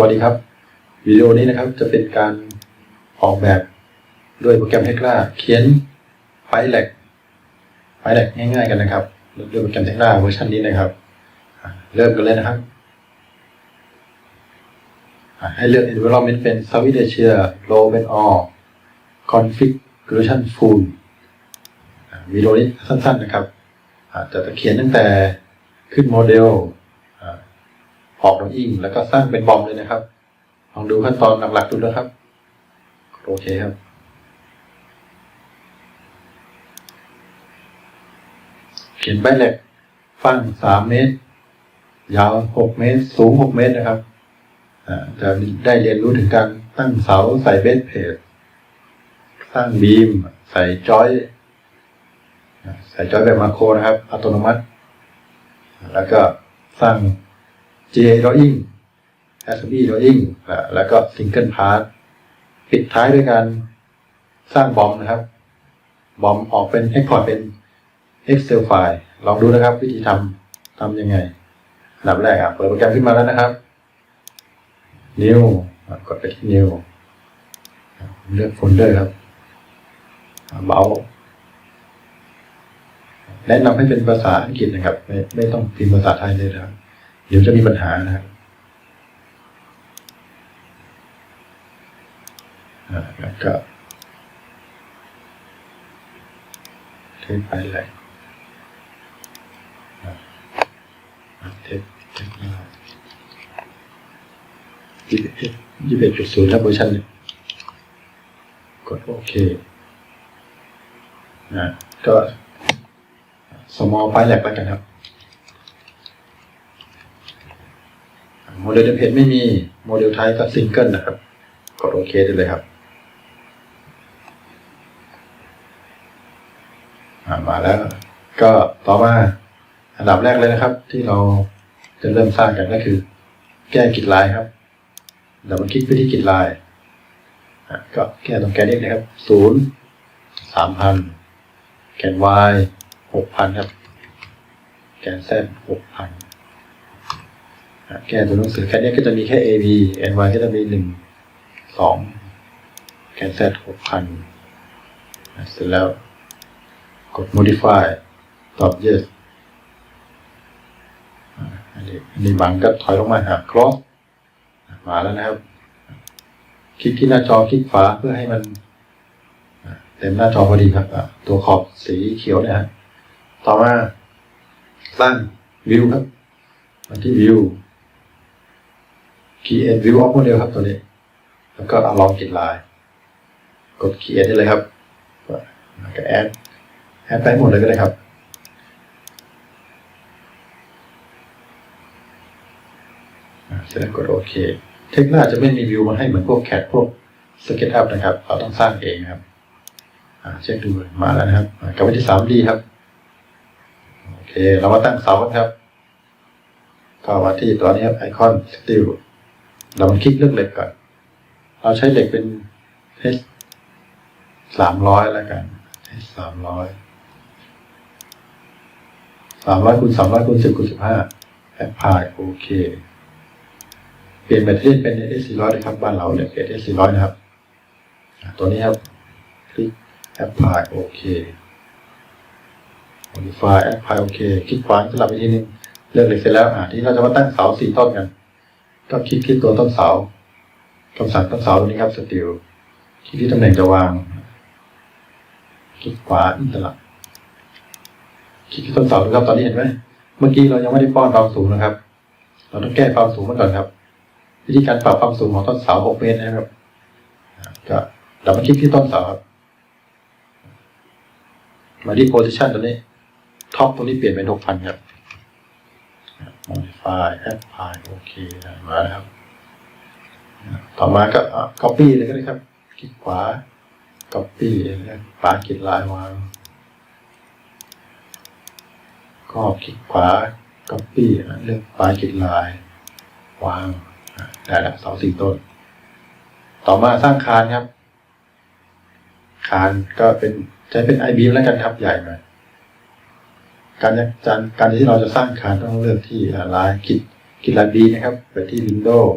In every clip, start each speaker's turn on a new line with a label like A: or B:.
A: วัสดีครับ วิดีโอนี้นะครับจะเป็นการออกแบบด้วยโปรแกรม Tekla เขียนไฟล์แลกไฟล์แลกง่ายๆกันนะครับด้วยโปรแกรม Tekla เวอร์ชันนี้นะครับ เริ่มกันเลยนะครับ ให้เลือก environment เป็น Southeast Asia Low and All Configuration Full วิดีโอนี้สั้นๆนะครับอะจะเขียนตั้งแต่ขึ้นโมเดล ออกน้องอิงแล้วก็สร้างเป็นบอมเลยนะครับ ลองดูขั้นตอนหลักๆดูนะครับ โอเคครับ เขียนใบแหล็กฟังสามเมตร ยาวหกเมตร สูงหกเมตรนะครับจะได้เรียนรู้ถึงการตั้งเสาใส่เบสเพจสร้างบีม ใส่จอย ใส่จอยแบบมาโครนะครับ อัตโนมัติ แล้วก็สร้าง GA Drawing Assembly Drawing แล้วก็ Single Part ปิดท้ายด้วยการสร้างบอมนะครับ บอมออกเป็น Export เป็น Excel ไฟล์ลองดูนะครับ วิธีทำทำยังไงอันดับแรกอะเปิดโปรแกรมขึ้นมาแล้วนะครับ New กดไปที่ New เลือกโฟลเดอร์ครับเบาแนะนำให้เป็นภาษาอังกฤษนะครับ ไม่ไม่ต้องพิมพ์ภาษาไทยเลยนะครับ เดี๋ยวจะมีปัญหานะครับอ่าก็เทปไปเลยอ่าเทปเทปมายี่สิบเอ็ดยี่สิบเอ็ดจุดศูนย์ครับเวอร์ชันนี้กดโอเคอ่าก็ small file แลกแล้วกันครับ โมเดลเดเพจไม่มีโมเดลไทป์ก็ซิงเกิลนะครับ กดโอเคได้เลยครับมาแล้ว ก็ต่อมาอันดับแรกเลยนะครับ ที่เราจะเริ่มสร้างกันก็คือ แก้กิจลายครับเดับเบิลคลิกไปที่กิจลายก็แก้ตรงแกน x นะครับศูนย์สามพันแกน y หกพันครับ แกน z หกพัน แกนตัวหนังสือแค่นี้ก็จะมีแค่ A B N Y ก็จะมีหนึ่งสองแกน Z หกพันเสร็จแล้วกด modify ตอบ yes อันนี้อันนี้บังก็ถอยลงมาหา cross มาแล้วนะครับ คลิกที่หน้าจอคลิกฝาเพื่อให้มันเต็มหน้าจอพอดีครับ ตัวขอบสีเขียวเนี่ยฮะต่อมาสร้างวิวครับมาที่ view create view of model ครับตัวนี้ แล้วก็เอาลองกินลาย กด create ได้เลยครับแล้วก็ add add ไปหมดเลยก็ได้ครับอ่าเสร็จแล้วกดโอเค เทคน่าจะไม่มีวิวมาให้เหมือนพวกแคดพวก SketchUp นะครับ เราต้องสร้างเองครับอ่าเช็คดูมาแล้วนะครับกลับไปที่ 3D ครับ โอเค เรามาตั้งเสากันครับ ก็มาที่ตัวนี้ครับไอคอนสติล เรามาคลิกเลือกเหล็กก่อน เราใช้เหล็กเป็น H สามร้อยแล้วกัน H สามร้อยสามร้อยคูณสามร้อยคูณสิบคูณสิบห้าแอปพายโอเคเปลี่ยนแบตเตอรี่เป็น S สี่ร้อยนะครับบ้านเราเนี่ยเป็น S สี่ร้อยนะครับ ตัวนี้ครับคลิกแอปพายโอเค modify แอปพายโอเคคลิกขวาสลับไปทีนึงเลือกเหล็กเสร็จแล้วอ่าที่เราจะมาตั้งเสาสี่ต้นกัน ก็คลิกที่ตัวต้นเสาคำสั่งต้นเสาตัวนี้ครับสติลคลิกที่ตำแหน่งจะวาง คลิกขวาอินตลักคลิกที่ต้นเสาดูครับตอนนี้เห็นไหมเมื่อกี้เรายังไม่ได้ป้อนความสูงนะครับ เราต้องแก้ความสูงมาก่อนครับ วิธีการปรับความสูงของต้นเสาหกเมตรนะครับก็เรามาคลิกที่ต้นเสาครับ มาที่ position ตัวนี้ท็อปตัวนี้เปลี่ยนเป็นหกพันครับ modify apply โอเคมาแล้วครับ ต่อมาก็ copy เลยก็ได้ครับ คลิกขวา copy แล้วปากิดลายวางก็คลิกขวา copy อะเลือกปากิดลายวางได้แล้วเสาสี่ต้น ต่อมาสร้างคานครับ คานก็เป็นใช้เป็น i beam แล้วกันครับใหญ่หน่อย การการการที่เราจะสร้างคานต้องเลือกที่ลายกิจกิจลายบีนะครับ ไปที่ Windows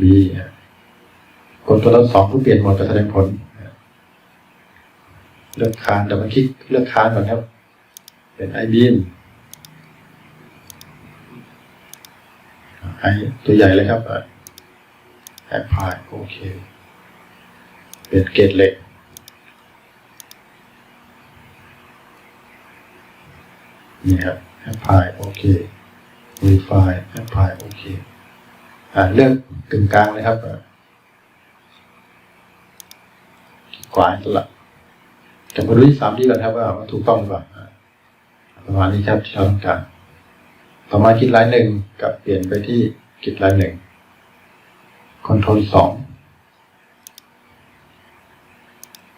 A: B อะกดตัวลบสองเพื่อเปลี่ยนโหมดการแสดงผล เลือกคานดับเบิลคลิกเลือกคานก่อนครับ เป็น i beam ให้ตัวใหญ่เลยครับแอปพลายโอเค เป็นเกตเหล็ก นี่ครับแอปพลายโอเค modify แอปพลายโอเคอ่าเลือกกึ่งกลางเลยครับขวาสลับจะมาดูที่สามที่ก่อนครับว่าว่าถูกต้องหรือเปล่าประมาณนี้ครับที่เราต้องการต่อมาคลิดไลน์หนึ่งกับเปลี่ยนไปที่คลิดไลน์หนึ่งคอนโทรลสอง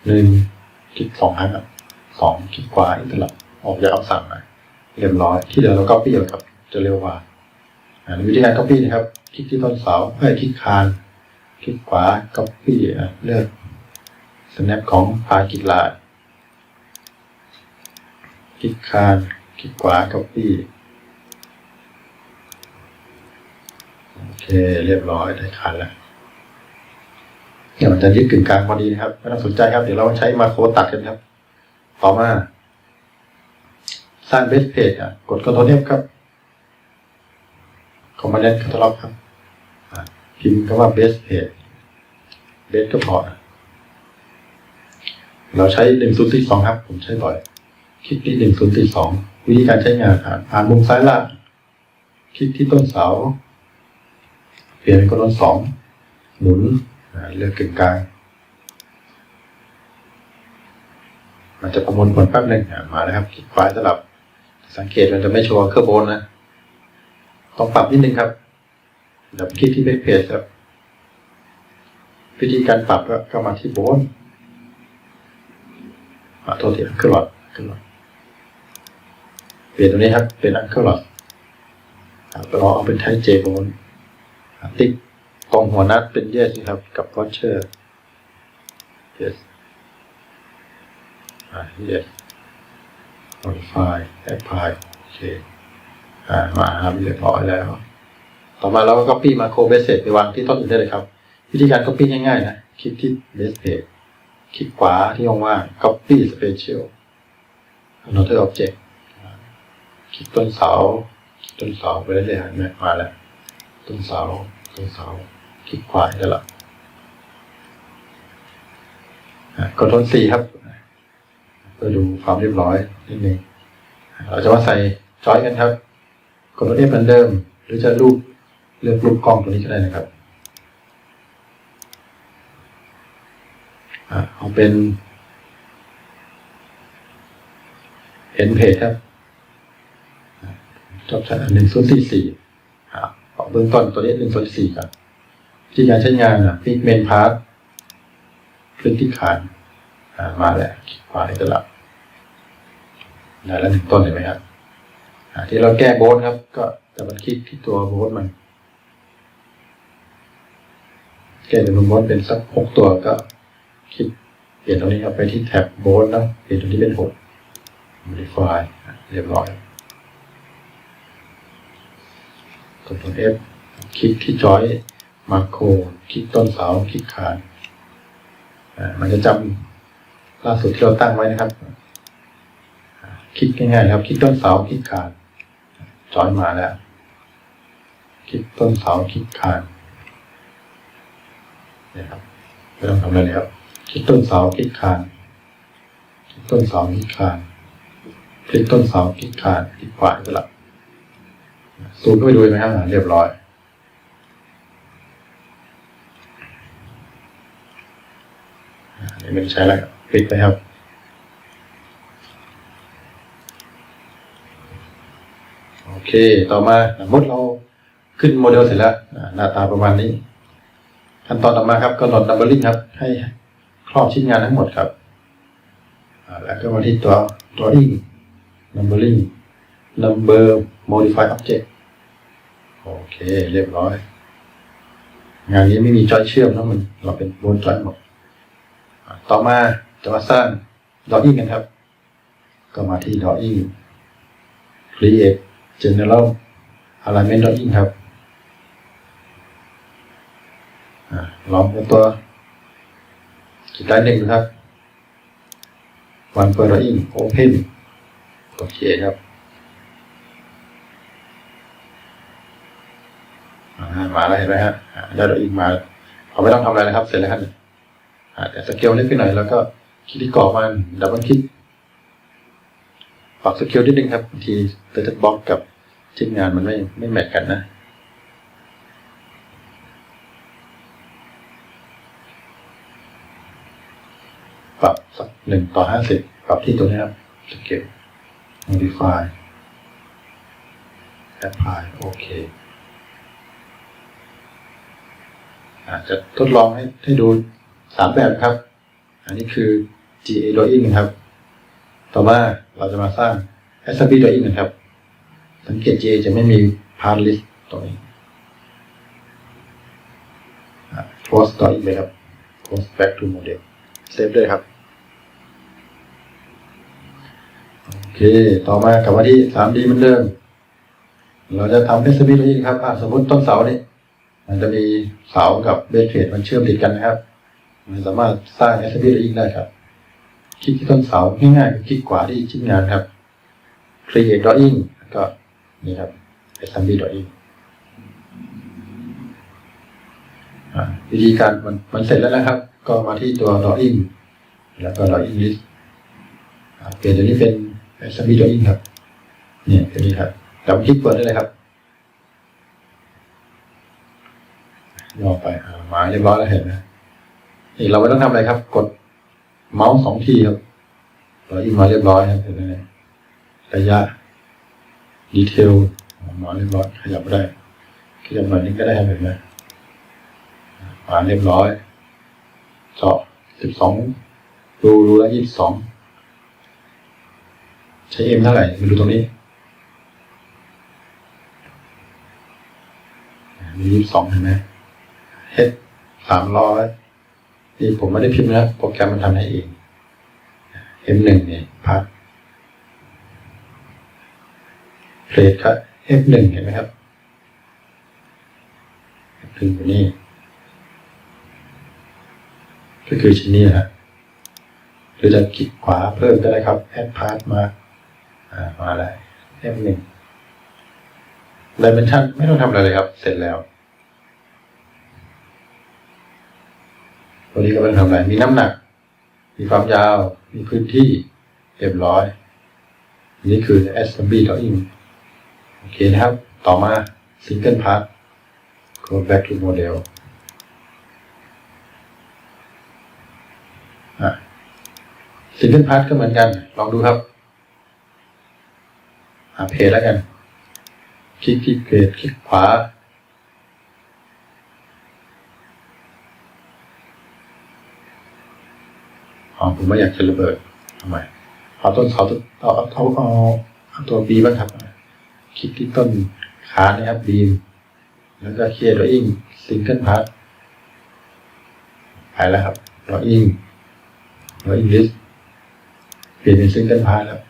A: หนึ่งคลิกสองครั้งครับสองคลิกขวาอินเตอร์ลับออกจากคำสั่งนะ เรียบร้อย ที่เดี๋ยวเราก็ปี้ครับ จะเร็วกว่าวิธีการ copy นะครับ คลิกที่ต้นเสาเอ้ยคลิกคาน คลิกขวา copy อะเลือก snap ของพากิจลาคลิกคาน คลิกขวา copy โอเค เรียบร้อยได้คานแล้วเนี่ยมันจะยึดกึ่งกลางพอดีนะครับ ไม่ต้องสนใจครับ เดี๋ยวเราใช้มาโคตัดกันครับ ต่อมา ร้างเบสเพจอะกด Ctrl F ครับคอมมานด์คาตาล็อกครับพิมพ์คำว่า base page base ก็พอเราใช้หนึ่งศูนย์ที่สองครับ ผมใช้บ่อย คลิกที่หนึ่งศูนย์ที่สองวิธีการใช้งานอ่านอ่านมุมซ้ายล่างคลิกที่ต้นเสา เปลี่ยนเป็นกดลสองหมุนเลือกกึ่งกลางมันจะประมวลผลแป๊บหนึ่งมาแล้วครับคลิกขวาสลับ สังเกตมันจะไม่โชว์เครื่องบนนะ ต้องปรับนิดนึงครับเดี๋ยวไปคลิกที่เบสเพจครับ วิธีการปรับก็เข้ามาที่โบนอ่าโทษทีอังเคิลลอดอังเคิลอดเปลี่ยนตรงนี้ครับเป็นอังเคิลลอดเราเอาเป็นไทเจโบนติ๊กตรงหัวนัดเป็น yes นะครับ กับวอชเชอร์ yes อ่า yes modify apply โอเคอ่ามาครับเรียบร้อยแล้ว ต่อมาเราก็ copy มาโคเบสเซตไปวางที่ต้นอื่นได้เลยครับ วิธีการ copy ง่ายๆนะคลิกที่ base page คลิกขวาที่ว่างๆ copy special another object คลิกต้นเสาคลิกต้นเสาไปเรื่อยๆนไหมาแล้วต้นเสาต้นเสาคลิกขวาได้ละกดทนสี่ครับ เพื่อดูความเรียบร้อยนิดนึงเราจะมาใส่จอยกันครับกดตัวเหมือนเดิม หรือจะรูปเลือกรูปกล้องตัวนี้ก็ได้นะครับอ่าเอาเป็น เห็นเพจครับจบชั้นหนึ่งส่วนสี่สี่เอาเบื้องต้นตัวนี้หนึ่งส่วนสี่ครับ ที่การใช้งานอะพิกเมนพาร์ทคลิกที่ขาน มาแล้วคลิกขวาให้ตลับได้แล้วหนึ่งต้นเห็นไหมครับที่เราแก้โบสครับ ก็จะมันคลิกที่ตัวโบสมัน แก้จำนวนโบสเป็นสักหกตัวก็คลิกเปลี่ยนตรงนี้ครับไปที่แท็บโบสนะเปลี่ยนตรงนี้เป็นหก modify อะเรียบร้อยกดตัว F คลิกที่จอยมาโครคลิกต้นเสาคลิกคานมันจะจำ ล่าสุดที่เราตั้งไว้นะครับ คลิกง่ายๆครับ คลิกต้นเสาคลิกคานจอยมาแล้ว คลิกต้นเสาคลิกคานเนี่ยครับไม่ต้องทำอะไรแล้วคลิกต้นเสาคลิกคานคลิกต้นเสาคลิกคานคลิกต้นเสาคลิกคานคลิกขวาไปละซูมเข้าไปดูไหมครับเรียบร้อยนี่ไม่ใช้แล้วค ลิกไปครับ โอเค ต่อมาสมมติเราขึ้นโมเดลเสร็จแล้วหน้าตาประมาณนี้ ขั้นตอนต่อมาครับกำหนด numbering ครับ ให้ครอบชิ้นงานทั้งหมดครับแล้วก็มาที่ตัว drawing numbering number modify object โอเค เรียบร้อย งานนี้ไม่มีจอยเชื่อมนะมัน เราเป็นบนจอยหมด ต่อมา จะมาสร้าง drawing กันครับ ก็มาที่ drawing create general alignment drawing ครับอลองตัวขีดได้หนึ่งครับวันเปิดอิงโอเพนโอเคครับมาแล้วเห็นไหมฮะได้ดอกอิงมาเราไม่ต้องทำอะไรนะครับ เสร็จแล้วครับแต่สเกลเล็กขึ้นหน่อยแล้วก็ คลิกที่กรอบมันดับเบิลคลิกปรับสเกลนิดนึงครับบางทีเตอร์บ็อกกับชิ้นงานมันไม่ไม่แมทกันนะปรับสักหนึ่งต่อห้าสิบปรับที่ตัวนี้ครับสเกล modify apply โอเคอาจจะทดลองให้ให้ดูสามแบบครับ อันนี้คือ GA drawing นะครับ ต่อมาเราจะมาสร้าง SB drawing นะครับ สังเกต GA จะไม่มี part list ตรงนี้ close drawing เลยครับ close back to model เซฟด้วยครับ โอเค ต่อมากลับมาที่ 3D เหมือนเดิม เราจะทำ SB drawing ครับสมมติต้นเสาเนี่ยมันจะมีเสากับเบสเทรดมันเชื่อมติดกันนะครับ มันสามารถสร้าง SB drawing ได้ครับ คลิกที่ต้นเสาง่ายๆคือคลิกขวาที่ชิ้นงานครับ create drawing แล้วก็นี่ครับ SMB drawing อ่าวิธีการมันมันเสร็จแล้วนะครับ ก็มาที่ตัว drawing แล้วก็ drawing list เปลี่ยนตัวนี้เป็น SMB drawing ครับ เนี่ยตัวนี้ครับดับเบิลคลิกเปิดได้เลยครับย่อไปอ่ามาเรียบร้อยแล้วเห็นไหม นี่เราไม่ต้องทำอะไรครับ กดเมาส์สองทีครับเราอินมาเรียบร้อยครับเห็นไหมระยะดีเทลมาเรียบร้อยขยับได้ขยับหน่อยนึงก็ได้เห็นไหมมาเรียบร้อยเจาะสิบสองรูรูละยี่สิบสองใช้เอ็มเท่าไหร่มาดูตรงนี้มียี่สิบสองเห็นไหมเฮดสามร้อย นี่ผมไม่ได้พิมพ์นะโปรแกรมมันทำให้เอง M1 เนี่ยพัดเพลทครับ F1 เห็นไหมครับ F1 อยู่นี่ ก็คือชิ้นนี้นะฮะหรือจะคลิกขวาเพิ่มก็ได้ครับ Add Part มา อ่า มาเลย F1 Dimension ไม่ต้องทำอะไรเลยครับ เสร็จแล้ว ตัวนี้ก็ไม่ต้องทำอะไรมีน้ำหนัก มีความยาว มีพื้นที่เรียบร้อย นี่คือ assembly drawing โอเคนะครับ ต่อมา single part go back to model อะ single part ก็เหมือนกัน ลองดูครับ หาเพจแล้วกัน คลิกที่เพจคลิกขวา อ๋อผมไม่อยากจะระเบิดทำไมเอาต้นเสาต้นเอาเอาเอาเอาตัวบีบ้างครับ คลิกที่ต้นขาเนี่ยครับบีมแล้วก็เคลียร์ดออิงซิงเกิลพาร์ทไปแล้วครับดออิงดออิงลิสเปลี่ยนเป็นซิงเกิลพาร์ทแล้ว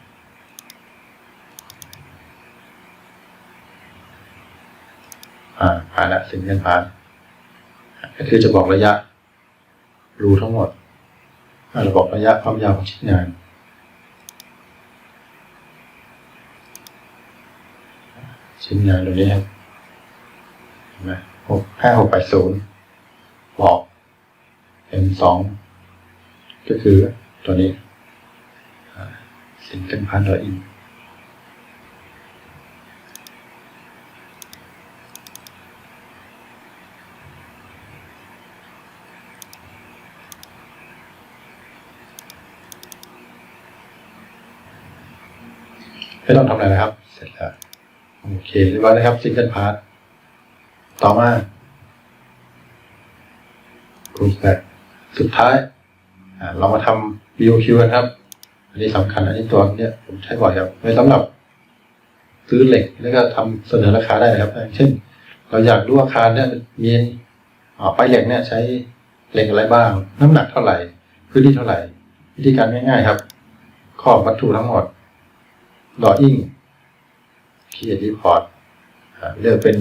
A: อ่าผ่านละซิงเกิลพาร์ทก็คือจะบอกระยะรูทั้งหมด ราบอกระยะความยาวของชิ้นงานชิ้นงานตรงนี้ครับเห็นไหมหกห้าหกแปดศูนย์บอก M สองก็คือตัวนี้สิงเกิลพันดออิน ไม่ต้องทำอะไรนะครับ เสร็จแล้ว โอเคเรียบร้อยนะครับซิงเกิลพาร์ทต่อมารูปแบบสุดท้ายเรามาทำ BOQ กันครับ อันนี้สำคัญ อันนี้ตัวเนี้ยผมใช้บ่อยครับไว้สำหรับซื้อเหล็กแล้วก็ทำเสนอราคาได้นะครับ เช่น เราอยากรู้อาคารเนี่ยมีอ่าไปายเหล็กเนี่ยใช้เหล็กอะไรบ้าง น้ำหนักเท่าไหร่ พื้นที่เท่าไหร่ วิธีการง่าย ๆ ครับข้อวัตถุทั้งหมด ดออิ่ง Create Report อ่าเลือกเป็น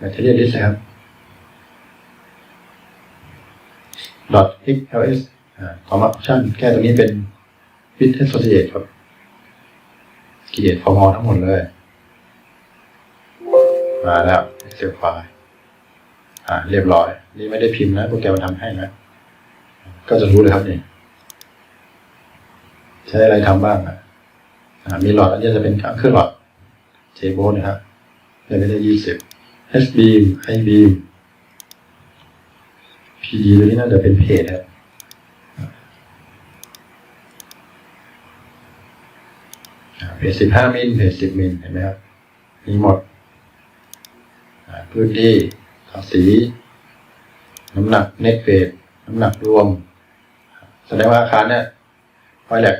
A: Material List ครับ .xls อ่า format option แก้ตรงนี้เป็น with associate ครับ create format ทั้งหมดเลย มาแล้ว Excel file อ่า เรียบร้อย นี่ไม่ได้พิมพ์นะโปรแกรมมันทำให้นะ ก็จะรู้เลยครับนี่ ใช้อะไรทำบ้างอะอ่า มีหลอดอันนี้จะเป็นเครื่องหลอดเจโบนะครับเลยไม่ได้ยี่สิบ H beam I beam P ตัวนี้น่าจะเป็นเพจครับเพจสิบห้ามิลเพจสิบมิลเห็นไหมครับ มีหมดพื้นที่ภาษีน้ำหนักเน็ตเฟสน้ำหนักรวม แสดงว่าอาคารเนี่ยไฟแหลก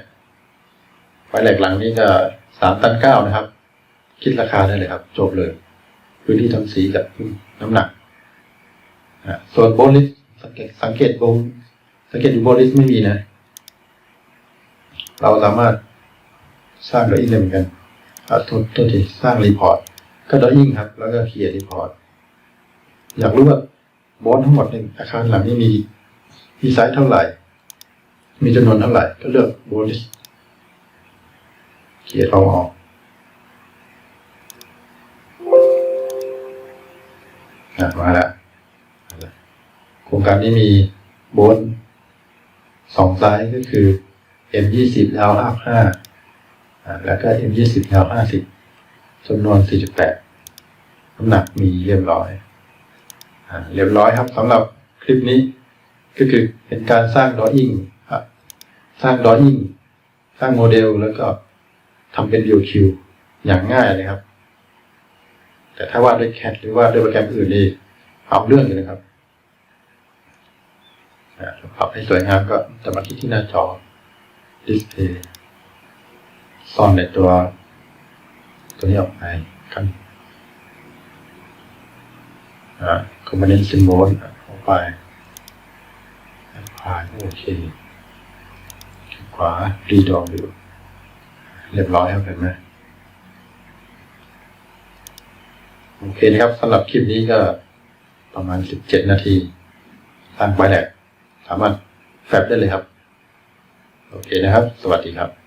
A: ไฟแหลกหลังนี้ก็สามตันเก้านะครับ คิดราคาได้เลยครับ จบเลย พื้นที่ทำสีกับน้ำหนักส่วนโบลิสสังเกตสังเกตโบสังเกตดูโบลิสไม่มีนะ เราสามารถสร้างดออิ่งได้เหมือนกันอ่าตัวตัวที่สร้างรีพอร์ตก็ดออิ่งครับ แล้วก็เขียนรีพอร์ตอยากรู้ว่าบอสทั้งหมดในอาคารหลังนี้มีมีไซส์เท่าไหร่ มีจำนวนเท่าไหร่ ก็เลือกโบลิส เขียนลองออกอะมาแล้วโครงการนี้มีโบนสองไซส์ก็คือ M ยี่สิบยาวห้าห้าแล้วก็ M ยี่สิบยาวห้าสิบจำนวนสี่จุดแปดน้ำหนักมีเรียบร้อยอ่าเรียบร้อยครับสำหรับคลิปนี้ ก็คือเป็นการสร้างดออิ่งสร้างดออิ่งสร้างโมเดลแล้วก็ ทำเป็น BOQ อย่างง่ายเลยครับ แต่ถ้าวาดด้วยแคทหรือว่าด้วยโปรแกรมอื่นนี่เอาเรื่องอยู่นะครับปรับให้สวยงามก็จะมาที่ที่หน้าจอ display ซ่อนในตัว ตัวนี้ออกไปกันอ่า component symbol ออกไปผ่านโอเคขวารีดอดู เรียบร้อยครับเห็นไหมโอเคนะครับสำหรับคลิปนี้ก็ประมาณสิบเจ็ดนาทีตั้งไว้แหละสามารถแฟบได้เลยครับ โอเคนะครับ สวัสดีครับ